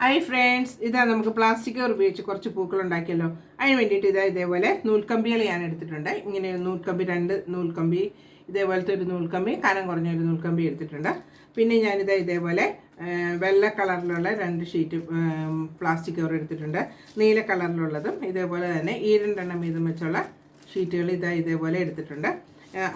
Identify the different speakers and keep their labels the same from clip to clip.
Speaker 1: Hi friends ഇതാ നമുക്ക് plastic cover ഉപയോഗിച്ച് കുറച്ച് പൂക്കൾ ഉണ്ടാക്കിയല്ലോ അതിന് വേണ്ടിയിട്ട് ഇതാ ഇതേപോലെ നൂൽക്കമ്പികൾ ഞാൻ എടുത്തിട്ടുണ്ട്. ഇങ്ങനെ ഒരു നൂൽക്കമ്പി രണ്ട് നൂൽക്കമ്പി ഇതേപോലത്തെ ഒരു നൂൽക്കമ്പി കനം കുറഞ്ഞ ഒരു നൂൽക്കമ്പി എടുത്തിട്ടുണ്ട്. പിന്നെ ഞാനിതാ ഇതേപോലെ വെള്ള കളറിലുള്ള രണ്ട് ഷീറ്റ് പ്ലാസ്റ്റിക് കവർ എടുത്തിട്ടുണ്ട്. നീല കളറിലുള്ളതും ഇതേപോലെ തന്നെ ഈ വീതം വെച്ചുള്ള ഷീറ്റുകൾ ഇതാ ഇതേപോലെ എടുത്തിട്ടുണ്ട്.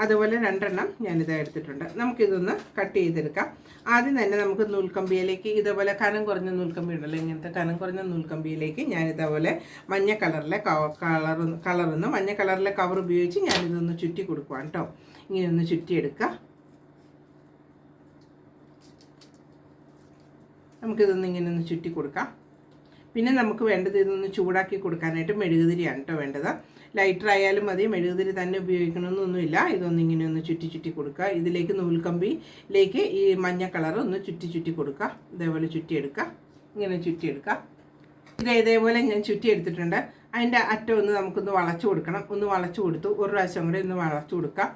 Speaker 1: അതുപോലെ രണ്ടെണ്ണം ഞാനിതാ എടുത്തിട്ടുണ്ട്. നമുക്കിതൊന്ന് കട്ട് ചെയ്തെടുക്കാം. ആദ്യം തന്നെ നമുക്ക് നൂൽക്കമ്പിയിലേക്ക് ഇതേപോലെ കനം കുറഞ്ഞ നൂൽക്കമ്പി ഉണ്ടല്ലോ ഇങ്ങനത്തെ കനം കുറഞ്ഞ നൂൽക്കമ്പിയിലേക്ക് ഞാനിതേപോലെ മഞ്ഞ കളറിലെ കളർ കളറൊന്ന് മഞ്ഞ കളറിലെ കവർ ഉപയോഗിച്ച് ഞാനിതൊന്ന് ചുറ്റി കൊടുക്കുവാണ് കേട്ടോ ഇങ്ങനെ ഒന്ന് ചുറ്റിയെടുക്കുക നമുക്കിതൊന്ന് ഇങ്ങനെ ഒന്ന് ചുറ്റി കൊടുക്കാം. പിന്നെ നമുക്ക് വേണ്ടത് ഇതൊന്ന് ചൂടാക്കി കൊടുക്കാനായിട്ട് മെഴുകുതിരിയാണ് കേട്ടോ വേണ്ടത്. ലൈറ്റർ ആയാലും മതി മെഴുകുതിരി തന്നെ ഉപയോഗിക്കണമെന്നൊന്നുമില്ല. ഇതൊന്ന് ഇങ്ങനെ ഒന്ന് ചുറ്റി ചുറ്റി കൊടുക്കുക. ഇതിലേക്ക് നൂൽക്കമ്പിയിലേക്ക് ഈ മഞ്ഞ കളർ ഒന്ന് ചുറ്റി ചുറ്റി കൊടുക്കുക. ഇതേപോലെ ചുറ്റിയെടുക്കുക. ഇങ്ങനെ ചുറ്റിയെടുക്കുക. ഇത് ഇതേപോലെ ഞാൻ ചുറ്റി എടുത്തിട്ടുണ്ട് അതിന്റെ അറ്റം ഒന്ന് നമുക്കൊന്ന് വളച്ചു കൊടുക്കണം. ഒന്ന് വളച്ചു കൊടുത്തു. ഒരു പ്രാവശ്യം കൂടെ ഒന്ന് വളച്ചു കൊടുക്കുക.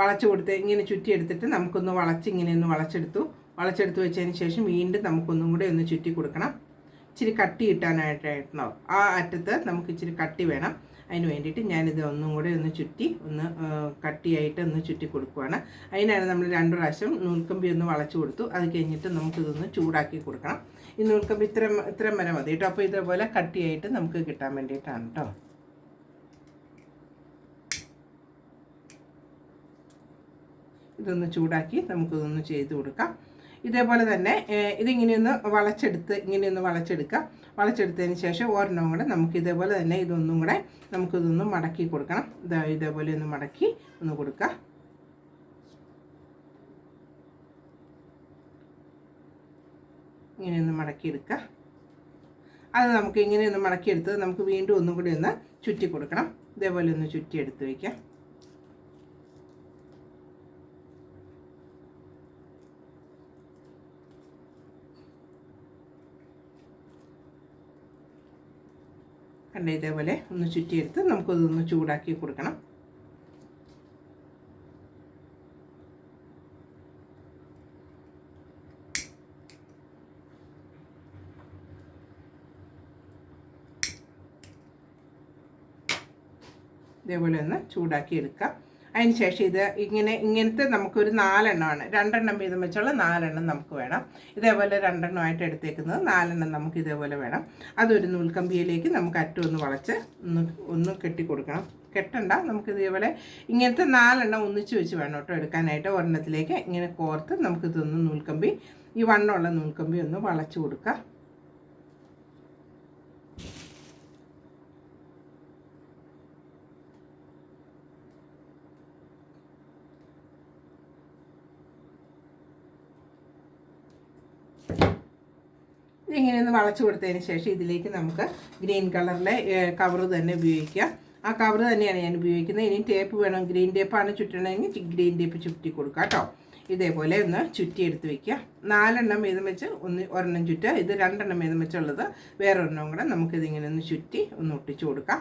Speaker 1: വളച്ചു കൊടുത്ത് ഇങ്ങനെ ചുറ്റിയെടുത്തിട്ട് നമുക്കൊന്ന് വളച്ച് ഇങ്ങനെ ഒന്ന് വളച്ചെടുത്തു. വളച്ചെടുത്ത് വെച്ചതിന് ശേഷം വീണ്ടും നമുക്കൊന്നും കൂടെ ഒന്ന് ചുറ്റി കൊടുക്കണം. ഇച്ചിരി കട്ടി കിട്ടാനായിട്ടായിരുന്നോ ആ അറ്റത്ത് നമുക്ക് ഇച്ചിരി കട്ടി വേണം. അതിന് വേണ്ടിയിട്ട് ഞാനിത് ഒന്നും കൂടെ ഒന്ന് ചുറ്റി ഒന്ന് കട്ടിയായിട്ട് ഒന്ന് ചുറ്റി കൊടുക്കുവാണ്. അതിനാണ് നമ്മൾ രണ്ട് പ്രാവശ്യം നൂൽക്കമ്പി ഒന്ന് വളച്ചു കൊടുത്തു. അത് കഴിഞ്ഞിട്ട് നമുക്കിതൊന്ന് ചൂടാക്കി കൊടുക്കണം. ഈ നൂൽക്കമ്പി ഇത്ര ഇത്രയും വരെ മതി കേട്ടോ. അപ്പോൾ ഇതേപോലെ കട്ടിയായിട്ട് നമുക്ക് കിട്ടാൻ വേണ്ടിയിട്ടാണ് കേട്ടോ. ഇതൊന്ന് ചൂടാക്കി നമുക്കിതൊന്ന് ചെയ്ത് കൊടുക്കാം. ഇതേപോലെ തന്നെ ഇതിങ്ങനെയൊന്ന് വളച്ചെടുത്ത് ഇങ്ങനെയൊന്ന് വളച്ചെടുക്കാം വളച്ചെടുത്തതിന് ശേഷം ഒരെണ്ണം കൂടെ നമുക്ക് ഇതേപോലെ തന്നെ ഇതൊന്നും കൂടെ നമുക്കിതൊന്ന് മടക്കി കൊടുക്കണം. ഇതാ ഇതേപോലെ ഒന്ന് മടക്കി ഒന്ന് കൊടുക്കാം ഇങ്ങനെയൊന്ന് മടക്കിയെടുക്കുക. അത് നമുക്ക് ഇങ്ങനെയൊന്ന് മടക്കിയെടുത്ത് നമുക്ക് വീണ്ടും ഒന്നും കൂടി ഒന്ന് ചുറ്റി കൊടുക്കണം. ഇതേപോലെ ഒന്ന് ചുറ്റി എടുത്ത് വയ്ക്കാം. കണ്ട ഇതേപോലെ ഒന്ന് ചുറ്റിയെടുത്ത് നമുക്കതൊന്ന് ചൂടാക്കി കൊടുക്കണം. ഇതേപോലെ ഒന്ന് ചൂടാക്കി എടുക്കാം. അതിന് ശേഷം ഇത് ഇങ്ങനെ ഇങ്ങനത്തെ നമുക്കൊരു നാലെണ്ണമാണ്. രണ്ടെണ്ണം വീതം വെച്ചുള്ള നാലെണ്ണം നമുക്ക് വേണം. ഇതേപോലെ രണ്ടെണ്ണമായിട്ട് എടുത്തേക്കുന്നത് നാലെണ്ണം നമുക്ക് ഇതേപോലെ വേണം. അതൊരു നൂൽക്കമ്പിയിലേക്ക് നമുക്ക് അറ്റം ഒന്ന് വളച്ച് ഒന്ന് ഒന്ന് കെട്ടി കൊടുക്കണം. കെട്ടണ്ട നമുക്ക് ഇതേപോലെ ഇങ്ങനത്തെ നാലെണ്ണം ഒന്നിച്ച് വെച്ച് വേണം കേട്ടോ എടുക്കാനായിട്ട്. ഒരെണ്ണത്തിലേക്ക് ഇങ്ങനെ കോർത്ത് നമുക്കിതൊന്ന് നൂൽക്കമ്പി ഈ വണ്ണമുള്ള നൂൽക്കമ്പി ഒന്ന് വളച്ച് കൊടുക്കാം. ഇതിങ്ങനെ ഒന്ന് വളച്ചു കൊടുത്തതിന് ശേഷം ഇതിലേക്ക് നമുക്ക് ഗ്രീൻ കളറിലെ കവർ തന്നെ ഉപയോഗിക്കാം. ആ കവർ തന്നെയാണ് ഞാൻ ഉപയോഗിക്കുന്നത്. ഇനി ടേപ്പ് വേണം. ഗ്രീൻ ടേപ്പാണ് ചുറ്റണമെങ്കിൽ ഗ്രീൻ ടേപ്പ് ചുറ്റി കൊടുക്കുക കേട്ടോ ഇതേപോലെ ഒന്ന് ചുറ്റി എടുത്ത് വെക്കുക. നാലെണ്ണം വീതം വെച്ച് ഒന്ന് ഒരെണ്ണം ചുറ്റുക. ഇത് രണ്ടെണ്ണം വീതം വെച്ചുള്ളത് വേറെ ഒരെണ്ണം കൂടെ നമുക്കിതിങ്ങനെ ഒന്ന് ചുറ്റി ഒന്ന് ഒട്ടിച്ചു കൊടുക്കാം.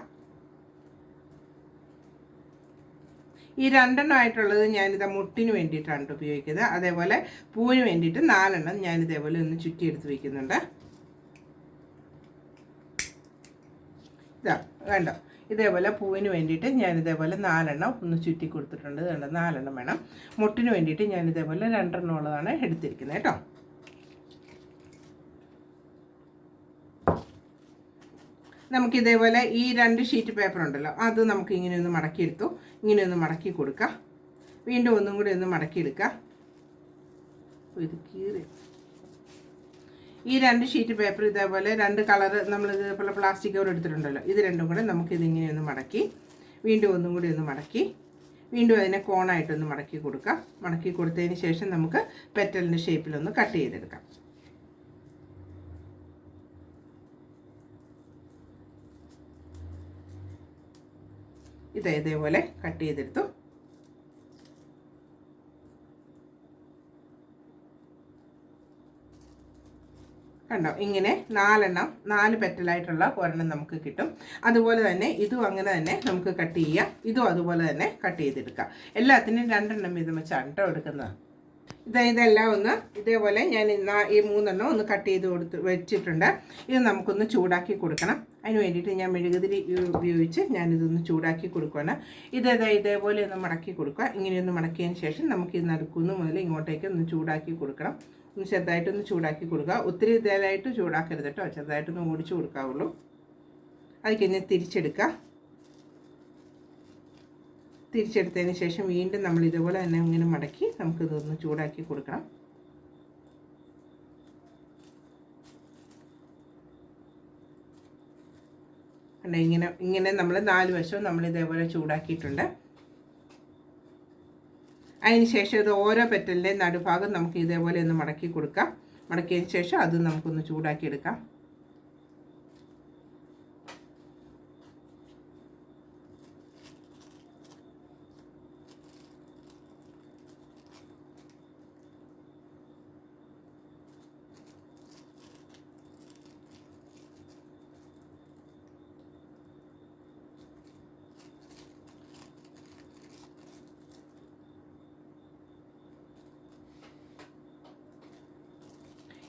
Speaker 1: ഈ രണ്ടെണ്ണം ആയിട്ടുള്ളത് ഞാനിത് മുട്ടിന് വേണ്ടിയിട്ടാണ് ട്ടോ ഉപയോഗിക്കുന്നത്. അതേപോലെ പൂവിന് വേണ്ടിയിട്ട് നാലെണ്ണം ഞാനിതേപോലെ ഒന്ന് ചുറ്റി എടുത്ത് ഇതാ വേണ്ട ഇതേപോലെ പൂവിന് വേണ്ടിയിട്ട് ഞാൻ ഇതേപോലെ നാലെണ്ണം ഒന്ന് ചുറ്റി കൊടുത്തിട്ടുണ്ട്. വേണ്ട നാലെണ്ണം വേണം. മുട്ടിന് വേണ്ടിയിട്ട് ഞാൻ ഇതേപോലെ രണ്ടെണ്ണം ഉള്ളതാണ് എടുത്തിരിക്കുന്നത് കേട്ടോ. നമുക്ക് ഇതേപോലെ ഈ രണ്ട് ഷീറ്റ് പേപ്പർ ഉണ്ടല്ലോ അത് നമുക്ക് ഇങ്ങനെ ഒന്ന് മടക്കിയെടുത്തു. ഇങ്ങനെ ഒന്ന് മടക്കി കൊടുക്കാം. വീണ്ടും ഒന്നും കൂടി ഒന്ന് മടക്കിയെടുക്കാം. ഇത് കീറി. ഈ രണ്ട് ഷീറ്റ് പേപ്പർ ഇതേപോലെ രണ്ട് കളർ നമ്മൾ ഇതേപോലെ പ്ലാസ്റ്റിക് കവർ എടുത്തിട്ടുണ്ടല്ലോ. ഇത് രണ്ടും കൂടെ നമുക്ക് ഇതിങ്ങനെ ഒന്ന് മടക്കി വീണ്ടും ഒന്നും കൂടി ഒന്ന് മടക്കി വീണ്ടും അതിനെ കോണായിട്ടൊന്ന് മടക്കി കൊടുക്കാം. മടക്കി കൊടുത്തതിന് ശേഷം നമുക്ക് പെറ്റലിന്റെ ഷേപ്പിലൊന്ന് കട്ട് ചെയ്തെടുക്കാം. ഇത് ഇതേപോലെ കട്ട് ചെയ്തെടുത്തു. കണ്ടോ? ഇങ്ങനെ നാലെണ്ണം നാല് പെറ്റലായിട്ടുള്ള ഒരെണ്ണം നമുക്ക് കിട്ടും. അതുപോലെ തന്നെ ഇതും അങ്ങനെ തന്നെ നമുക്ക് കട്ട് ചെയ്യാം. ഇതും അതുപോലെ തന്നെ കട്ട് ചെയ്തെടുക്കാം. എല്ലാത്തിനും രണ്ടെണ്ണം വീതം വെച്ചാണ് കേട്ടോ എടുക്കുന്നത്. ഇതാ ഇതെല്ലാം ഒന്ന് ഇതേപോലെ ഞാൻ ഈ മൂന്നെണ്ണം ഒന്ന് കട്ട് ചെയ്ത് കൊടുത്ത് വെച്ചിട്ടുണ്ട്. ഇത് നമുക്കൊന്ന് ചൂടാക്കി കൊടുക്കണം. അതിന് വേണ്ടിയിട്ട് ഞാൻ മെഴുകുതിരി ഉപയോഗിച്ച് ഞാനിതൊന്ന് ചൂടാക്കി കൊടുക്കുകയാണ് ഇതേതാ ഇതേപോലെ ഒന്ന് മടക്കി കൊടുക്കുക. ഇങ്ങനെയൊന്ന് മടക്കിയതിന് ശേഷം നമുക്ക് ഈ നടുക്കുന്ന മുതൽ ഇങ്ങോട്ടേക്ക് ഒന്ന് ചൂടാക്കി കൊടുക്കണം. ഒന്ന് ചെറുതായിട്ടൊന്ന് ചൂടാക്കി കൊടുക്കുക. ഒത്തിരി ഇതായിട്ട് ചൂടാക്കരുത് കേട്ടോ. ചെറുതായിട്ടൊന്ന് ഓടിച്ചു കൊടുക്കാവുള്ളൂ. അത് കഴിഞ്ഞ് തിരിച്ചെടുക്കുക. തിരിച്ചെടുത്തതിന് ശേഷം വീണ്ടും നമ്മൾ ഇതുപോലെ തന്നെ ഇങ്ങനെ മടക്കി നമുക്കിതൊന്ന് ചൂടാക്കി കൊടുക്കണം. ഇങ്ങനെ ഇങ്ങനെ നമ്മൾ നാല് വശവും നമ്മൾ ഇതേപോലെ ചൂടാക്കിയിട്ടുണ്ട്. അതിന് ശേഷം ഇത് ഓരോ പെറ്റലിന്റെ നടുഭാഗം നമുക്ക് ഇതേപോലെ ഒന്ന് മടക്കി കൊടുക്കാം. മടക്കിയതിന് ശേഷം അത് നമുക്കൊന്ന് ചൂടാക്കി എടുക്കാം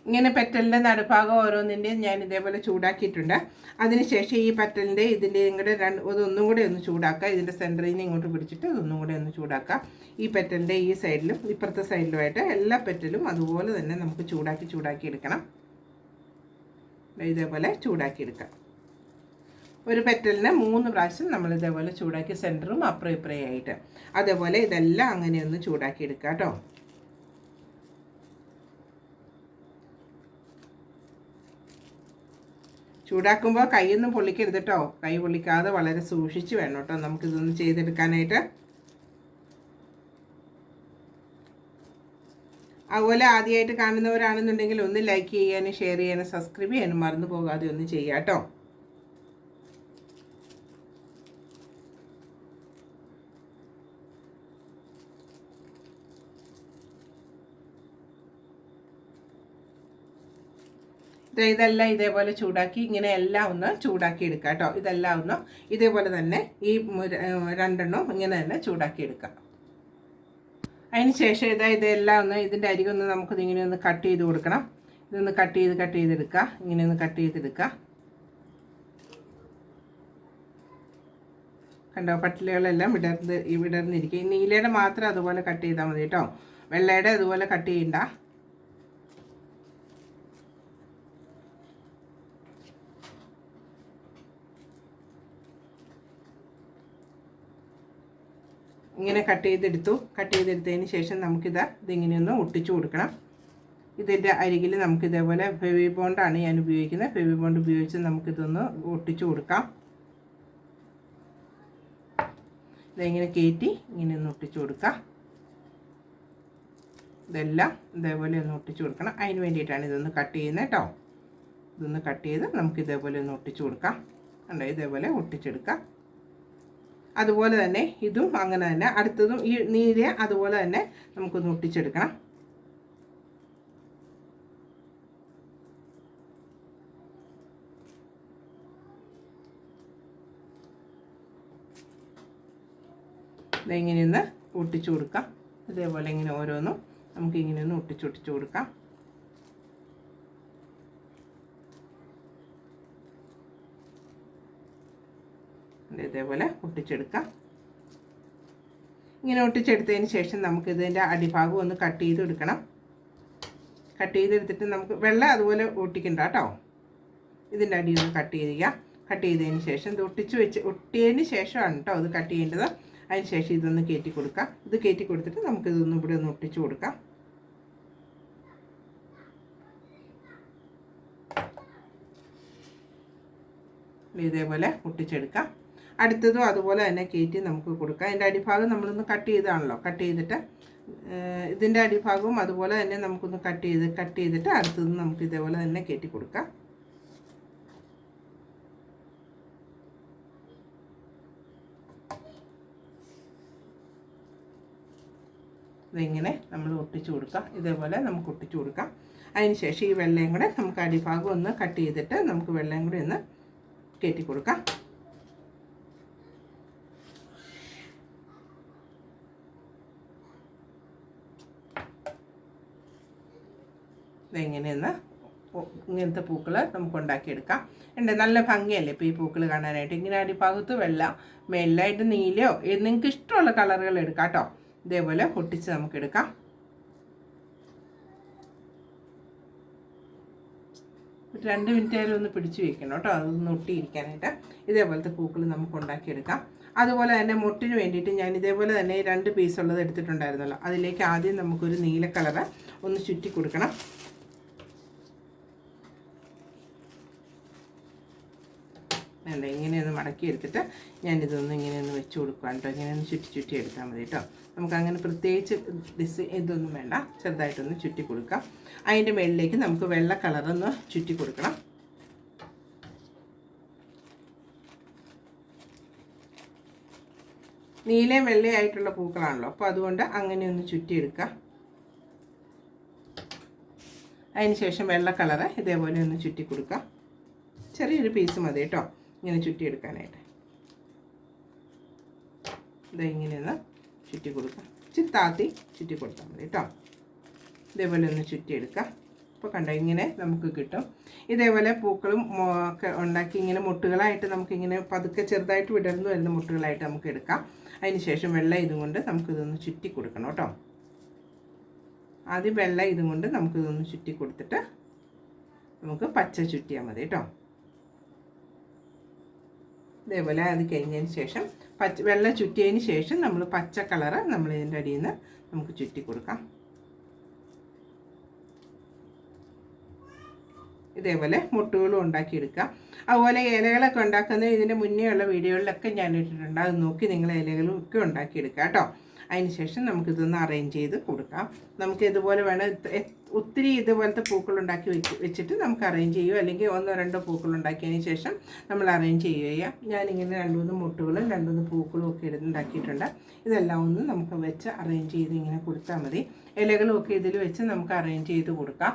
Speaker 1: ഇങ്ങനെ പെറ്റലിന്റെ നടുഭാഗം ഓരോന്നിന്റെയും ഞാൻ ഇതേപോലെ ചൂടാക്കിയിട്ടുണ്ട്. അതിനുശേഷം ഈ പെറ്റലിന്റെ ഇതിന്റെ കൂടെ രണ്ട് ഇതൊന്നും കൂടെ ഒന്ന് ചൂടാക്കുക ഇതിന്റെ സെന്ററിൽ നിന്ന് ഇങ്ങോട്ട് പിടിച്ചിട്ട് ഇതൊന്നും കൂടെ ഒന്ന് ചൂടാക്കുക ഈ പെറ്റലിന്റെ ഈ സൈഡിലും ഇപ്പുറത്തെ സൈഡിലുമായിട്ട് എല്ലാ പെറ്റലും അതുപോലെ തന്നെ നമുക്ക് ചൂടാക്കി ചൂടാക്കി എടുക്കണം. ഇതേപോലെ ചൂടാക്കി എടുക്കാം. ഒരു പെറ്റലിനെ മൂന്ന് പ്രാവശ്യം നമ്മൾ ഇതേപോലെ ചൂടാക്കി സെന്ററും അപ്പുറം ഇപ്പുറയായിട്ട് അതേപോലെ ഇതെല്ലാം അങ്ങനെ ഒന്ന് ചൂടാക്കി കേട്ടോ. ചൂടാക്കുമ്പോൾ കൈയൊന്നും പൊള്ളിക്കരുത് കേട്ടോ കൈ പൊള്ളിക്കാതെ വളരെ സൂക്ഷിച്ച് വേണം കേട്ടോ നമുക്കിതൊന്ന് ചെയ്തെടുക്കാനായിട്ട്. അതുപോലെ ആദ്യമായിട്ട് കാണുന്നവരാണെന്നുണ്ടെങ്കിൽ ഒന്ന് ലൈക്ക് ചെയ്യാനും ഷെയർ ചെയ്യാനും സബ്സ്ക്രൈബ് ചെയ്യാനും മറന്നു പോകാതെ ഒന്ന് ചെയ്യാം കേട്ടോ ഇതെല്ലാം ഇതേപോലെ ചൂടാക്കി ഇങ്ങനെ എല്ലാം ഒന്ന് ചൂടാക്കി എടുക്കുക കേട്ടോ. ഇതെല്ലാം ഒന്ന് ഇതേപോലെ തന്നെ ഈ രണ്ടെണ്ണം ഇങ്ങനെ തന്നെ ചൂടാക്കി എടുക്കാം. അതിന് ശേഷം ഇതാ ഇതെല്ലാം ഒന്ന് ഇതിന്റെ അരികൊന്ന് നമുക്കിത് ഇങ്ങനെ ഒന്ന് കട്ട് ചെയ്ത് കൊടുക്കണം. ഇതൊന്ന് കട്ട് ചെയ്ത് കട്ട് ചെയ്തെടുക്കുക ഇങ്ങനെ ഒന്ന് കട്ട് ചെയ്തെടുക്കുക കണ്ടോ? പട്ടിലകളെല്ലാം വിടർന്ന് വിടർന്നിരിക്കും. നീലയുടെ മാത്രം അതുപോലെ കട്ട് ചെയ്താൽ മതി കേട്ടോ. വെള്ളയുടെ അതുപോലെ കട്ട് ചെയ്യണ്ട. ഇങ്ങനെ കട്ട് ചെയ്തെടുത്തു. കട്ട് ചെയ്തെടുത്തതിന് ശേഷം നമുക്കിത് ഇതിങ്ങനെയൊന്ന് ഒട്ടിച്ചു കൊടുക്കണം. ഇതിന്റെ അരികിൽ നമുക്ക് ഇതേപോലെ ഫെവി ബോണ്ടാണ് ഞാൻ ഉപയോഗിക്കുന്നത്. ഫെവി ബോണ്ട് ഉപയോഗിച്ച് നമുക്കിതൊന്ന് ഒട്ടിച്ചു കൊടുക്കാം. ഇതെങ്ങനെ കയറ്റി ഇങ്ങനെ ഒന്ന് ഒട്ടിച്ചു കൊടുക്കാം. ഇതെല്ലാം ഇതേപോലെ ഒന്ന് ഒട്ടിച്ചു കൊടുക്കണം. അതിന് വേണ്ടിയിട്ടാണ് ഇതൊന്ന് കട്ട് ചെയ്യുന്നത് കേട്ടോ. ഇതൊന്ന് കട്ട് ചെയ്ത് നമുക്ക് ഇതേപോലെ ഒന്ന് ഒട്ടിച്ചു കൊടുക്കാം. കണ്ടോ? ഇതേപോലെ ഒട്ടിച്ചെടുക്കാം. അതുപോലെ തന്നെ ഇതും അങ്ങനെ തന്നെ. അടുത്തതും ഈ നീര് അതുപോലെ തന്നെ നമുക്കൊന്ന് ഒട്ടിച്ചെടുക്കണം. ഇതെങ്ങനെയൊന്ന് ഒട്ടിച്ചു കൊടുക്കാം. അതേപോലെ ഇങ്ങനെ ഓരോന്നും നമുക്ക് ഒട്ടിച്ചൊട്ടിച്ചു ഒട്ടിച്ചു ഒട്ടിച്ചു കൊടുക്കാം. ഇതേപോലെ ഒട്ടിച്ചെടുക്കാം. ഇങ്ങനെ ഒട്ടിച്ചെടുത്തതിന് ശേഷം നമുക്ക് ഇതിന്റെ അടിഭാഗം ഒന്ന് കട്ട് ചെയ്ത് എടുക്കണം കട്ട് ചെയ്തെടുത്തിട്ട് നമുക്ക് വെള്ളം അതുപോലെ ഒട്ടിക്കണ്ട കേട്ടോ. ഇതിന്റെ അടി ഒന്ന് കട്ട് ചെയ്യുക. കട്ട് ചെയ്തതിന് ശേഷം ഇത് ഒട്ടിച്ച് വെച്ച് ഒട്ടിയതിന് ശേഷമാണ് കേട്ടോ അത് കട്ട് ചെയ്യേണ്ടത്. അതിന് ശേഷം ഇതൊന്ന് കയറ്റി കൊടുക്കാം. ഇത് കയറ്റി കൊടുത്തിട്ട് നമുക്ക് നമുക്കിതൊന്നും ഇവിടെ ഒന്ന് ഒട്ടിച്ചു കൊടുക്കാം. ഇതേപോലെ ഒട്ടിച്ചെടുക്കാം. അടുത്തതും അതുപോലെ തന്നെ കയറ്റി നമുക്ക് കൊടുക്കാം. അതിന്റെ അടിഭാഗം നമ്മളൊന്ന് കട്ട് ചെയ്താണല്ലോ. കട്ട് ചെയ്തിട്ട് ഇതിന്റെ അടിഭാഗവും അതുപോലെ തന്നെ നമുക്കൊന്ന് കട്ട് ചെയ്ത് കട്ട് ചെയ്തിട്ട് അടുത്തത് നമുക്ക് ഇതേപോലെ തന്നെ കയറ്റി കൊടുക്കാം. ഇതിങ്ങനെ നമ്മൾ ഒട്ടിച്ചു കൊടുക്കാം. ഇതേപോലെ നമുക്ക് ഒട്ടിച്ചു കൊടുക്കാം. അതിന് ശേഷം ഈ വെള്ളയും കൂടെ നമുക്ക് അടിഭാഗം ഒന്ന് കട്ട് ചെയ്തിട്ട് നമുക്ക് വെള്ളയും കൂടെ ഒന്ന് കയറ്റി കൊടുക്കാം. ഇതെങ്ങനെയെന്ന് ഒ- ഇങ്ങനത്തെ പൂക്കൾ നമുക്ക് ഉണ്ടാക്കിയെടുക്കാം. ഉണ്ട് നല്ല ഭംഗിയല്ലേ ഇപ്പോൾ ഈ പൂക്കൾ കാണാനായിട്ട്? ഇങ്ങനെ അടിഭാഗത്ത് വെള്ള മേലായിട്ട് നീലയോ നിങ്ങൾക്ക് ഇഷ്ടമുള്ള കളറുകൾ എടുക്കാം കേട്ടോ. ഇതേപോലെ പൊട്ടിച്ച് നമുക്ക് എടുക്കാം. രണ്ട് മിനിറ്റ് ആയാലും ഒന്ന് പിടിച്ചു വെക്കണം കേട്ടോ അതൊന്ന് ഒട്ടിയിരിക്കാനായിട്ട്. ഇതേപോലത്തെ പൂക്കൾ നമുക്ക് ഉണ്ടാക്കിയെടുക്കാം. അതുപോലെ തന്നെ മുട്ടിന് വേണ്ടിയിട്ട് ഞാൻ ഇതേപോലെ തന്നെ രണ്ട് പീസ് ഉള്ളത് എടുത്തിട്ടുണ്ടായിരുന്നല്ലോ. അതിലേക്ക് ആദ്യം നമുക്കൊരു നീല കളറ് ഒന്ന് ചുറ്റി കൊടുക്കണം വേണ്ട ഇങ്ങനെയൊന്ന് മടക്കി എടുത്തിട്ട് ഞാനിതൊന്ന് ഇങ്ങനെയൊന്ന് വെച്ച് കൊടുക്കുക കേട്ടോ. ഇങ്ങനെയൊന്ന് ചുറ്റി ചുറ്റി എടുത്താൽ മതി കേട്ടോ. നമുക്ക് അങ്ങനെ പ്രത്യേകിച്ച് ഡിസ് ഇതൊന്നും വേണ്ട. ചെറുതായിട്ടൊന്ന് ചുറ്റി കൊടുക്കാം. അതിന്റെ മുകളിലേക്ക് നമുക്ക് വെള്ള കളറൊന്ന് ചുറ്റി കൊടുക്കണം. നീലയും വെള്ളയായിട്ടുള്ള പൂക്കളാണല്ലോ. അപ്പോൾ അതുകൊണ്ട് അങ്ങനെ ഒന്ന് ചുറ്റിയെടുക്കുക അതിന് ശേഷം വെള്ള കളറ് ഇതേപോലെ ഒന്ന് ചുറ്റി കൊടുക്കുക ചെറിയൊരു പീസ് മതി കേട്ടോ. ഇങ്ങനെ ചുറ്റിയെടുക്കാനായിട്ട്. ഇതാ ഇങ്ങനെ ഒന്ന് ചുറ്റി കൊടുക്കുക ചിത്താത്തി ചുറ്റി കൊടുത്താൽ മതി കേട്ടോ. ഇതേപോലെ ഒന്ന് ചുറ്റിയെടുക്കാം. അപ്പോൾ കണ്ടോ ഇങ്ങനെ നമുക്ക് കിട്ടും. ഇതേപോലെ പൂക്കളും ഒക്കെ ഉണ്ടാക്കി ഇങ്ങനെ മുട്ടുകളായിട്ട് നമുക്കിങ്ങനെ പതുക്കെ ചെറുതായിട്ട് വിടർന്നു വരുന്ന മുട്ടുകളായിട്ട് നമുക്ക് എടുക്കാം. അതിന് ശേഷം വെള്ള ഇതും കൊണ്ട് നമുക്കിതൊന്ന് ചുറ്റി കൊടുക്കണം കേട്ടോ. ആദ്യം വെള്ള ഇതും കൊണ്ട് നമുക്കിതൊന്ന് ചുറ്റി കൊടുത്തിട്ട് നമുക്ക് പച്ച ചുറ്റിയാൽ മതി കേട്ടോ. ഇതേപോലെ അത് കഴിഞ്ഞതിന് ശേഷം പച്ച വെള്ളം ചുറ്റിയതിന് ശേഷം നമ്മൾ പച്ച കളറ് നമ്മൾ ഇതിന്റെ അടിയിൽ നിന്ന് നമുക്ക് ചുറ്റി കൊടുക്കാം. ഇതേപോലെ മുട്ടുകളും ഉണ്ടാക്കിയെടുക്കാം അതുപോലെ ഇലകളൊക്കെ ഉണ്ടാക്കുന്നത് ഇതിന്റെ മുന്നേ ഉള്ള വീഡിയോകളിലൊക്കെ ഞാൻ ഇട്ടിട്ടുണ്ട്. അത് നോക്കി നിങ്ങൾ ഇലകളും ഒക്കെ ഉണ്ടാക്കിയെടുക്കാം കേട്ടോ. അതിന് ശേഷം നമുക്കിതൊന്ന് അറേഞ്ച് ചെയ്ത് കൊടുക്കാം. നമുക്ക് ഇതുപോലെ വേണം ഒത്തിരി ഇതുപോലത്തെ പൂക്കൾ ഉണ്ടാക്കി വെച്ച് വെച്ചിട്ട് നമുക്ക് അറേഞ്ച് ചെയ്യുക അല്ലെങ്കിൽ ഒന്നോ രണ്ടോ പൂക്കൾ ഉണ്ടാക്കിയതിന് ശേഷം നമ്മൾ അറേഞ്ച് ചെയ്യുക ഞാനിങ്ങനെ രണ്ട് മൂന്ന് മുട്ടുകളും രണ്ട് മൂന്ന് പൂക്കളും ഒക്കെ എടുത്ത് ഉണ്ടാക്കിയിട്ടുണ്ട്. ഇതെല്ലാം ഒന്ന് നമുക്ക് വെച്ച് അറേഞ്ച് ചെയ്ത് ഇങ്ങനെ കൊടുത്താൽ മതി. ഇലകളും ഒക്കെ ഇതിൽ വെച്ച് നമുക്ക് അറേഞ്ച് ചെയ്ത് കൊടുക്കാം.